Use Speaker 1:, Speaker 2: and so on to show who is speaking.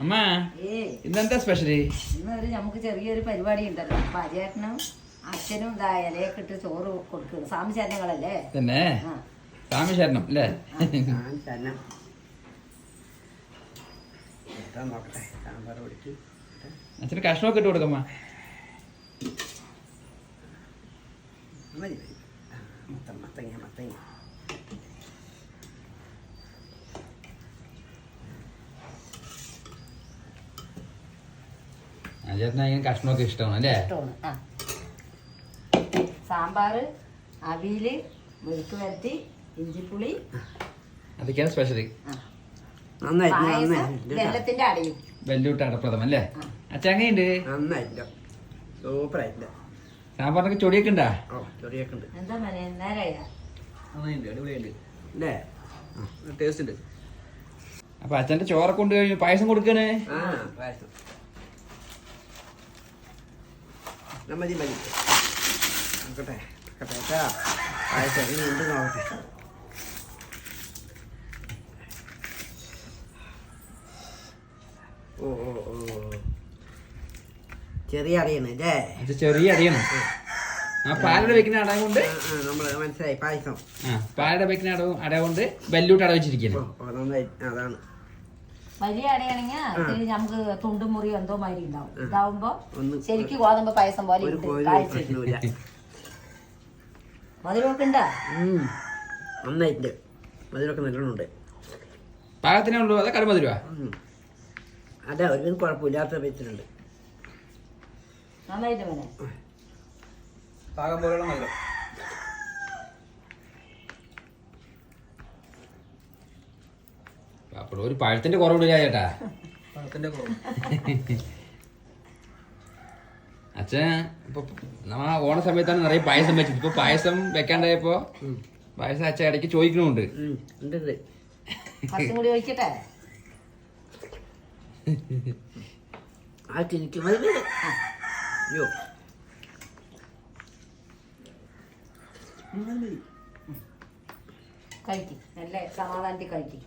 Speaker 1: അമ്മ ഇന്നെന്താ സ്പെഷ്യൽ
Speaker 2: ഇന്നൊരു നമുക്ക് ചെറിയൊരു പരിപാടി ഉണ്ടല്ലോ. അപ്പൊ അച്ഛനും ഇതാ ഇലയൊക്കെ ഇട്ട് ചോറ് കൊടുക്കുക സാമിചരണങ്ങളല്ലേ
Speaker 1: തന്നെ?
Speaker 2: ആ.
Speaker 1: സ്വാമി ശരണം അല്ലേ?
Speaker 3: തന്നെ
Speaker 1: അച്ഛന് കഷ്ണമൊക്കെ ഇട്ട് കൊടുക്കമ്മ.
Speaker 3: മത്തങ്ങ മത്തങ്ങ.
Speaker 1: ചേട്ടന് അങ്ങനെ കഷ്ണമൊക്കെ ഇഷ്ടമാണ് അല്ലേ?
Speaker 2: ഇഷ്ടമാണ്. ആ. സാമ്പാറ് അവിയൽ വെളുത്തു വരട്ടി ഇഞ്ചിപ്പുളി.
Speaker 1: അതൊക്കെയാണ്
Speaker 3: സ്പെഷ്യൽ
Speaker 2: വെള്ളത്തിന്റെ അടയും.
Speaker 1: വെല്ലൂട്ട് അടപ്രഥമം അല്ലേ?
Speaker 3: നന്നായില്ല. സൂപ്പറായില്ല.
Speaker 1: സാമ്പാറിനൊക്കെ ചൊടിയൊക്കെ ഉണ്ടാ?
Speaker 3: ഓ ചെറിയൊക്കെ ഉണ്ട്.
Speaker 2: എന്താ
Speaker 1: നന്നായിട്ടുണ്ട് അടിപൊളിയുണ്ട്
Speaker 3: അല്ലേ? ടേസ്റ്റ് ഉണ്ട്.
Speaker 1: അപ്പൊ അച്ഛന്റെ ചോറൊക്കെ കൊണ്ട് കഴിഞ്ഞു. പായസം കൊടുക്കണേ?
Speaker 3: ആ പായസം. മതി മതി. നോക്കട്ടെ നോക്കട്ടെ കേട്ടാ? ആയിട്ട് ഇനി ഉണ്ട് നോക്കട്ടെ. ഓ ഓ ഓ. ചെറിയ അറിയണം അല്ലേ?
Speaker 1: ഇത് ചെറിയ അടിയാണ്. ആ പാലട വെക്കുന്ന അട കൊണ്ട്
Speaker 3: നമ്മൾ മനസ്സിലായി പായസം.
Speaker 1: പാലട വെക്കുന്ന അട അട കൊണ്ട് വെല്ലൂട്ട് അട വെച്ചിരിക്കുന്നു
Speaker 3: അതാണ്.
Speaker 2: വലിയ അടയാണെങ്കിൽ അതിന് നമുക്ക് തുണ്ടും മുറിയും എന്തോ മാതിരി ഉണ്ടാവും. ഇതാവുമ്പോ ശരിക്കും ഗോതമ്പ് പായസം പോലെ ഉണ്ട്. മധുരമൊക്കെ
Speaker 3: നന്നായിട്ടുണ്ട്. മധുരമൊക്കെ നല്ലോണമുണ്ട്.
Speaker 1: പാകത്തിനേ ഉള്ളൂ അതെ കടുമതിരുവാ
Speaker 3: ഉം. അതെ ഒരു കുഴപ്പമില്ലാത്ത വെച്ചിട്ടുണ്ട്.
Speaker 2: നന്നായിട്ട്
Speaker 1: പാകം മധുരം. അപ്പോൾ ഒരു പഴത്തിന്റെ കുറവില്ല ചേട്ടാ.
Speaker 4: പഴത്തിന്റെ കുറവ്.
Speaker 1: അച്ഛൻ ഇപ്പൊ നമ്മ ഓണ സമയത്താണ് നിറയെ പായസം വെച്ചത്. ഇപ്പൊ പായസം വെക്കാണ്ടായപ്പോ പായസം അച്ഛൻ ഇടയ്ക്ക് ചോദിക്കണമുണ്ട്
Speaker 2: കഴിക്കും. നല്ല സമാധാനത്തിൽ കഴിക്കും.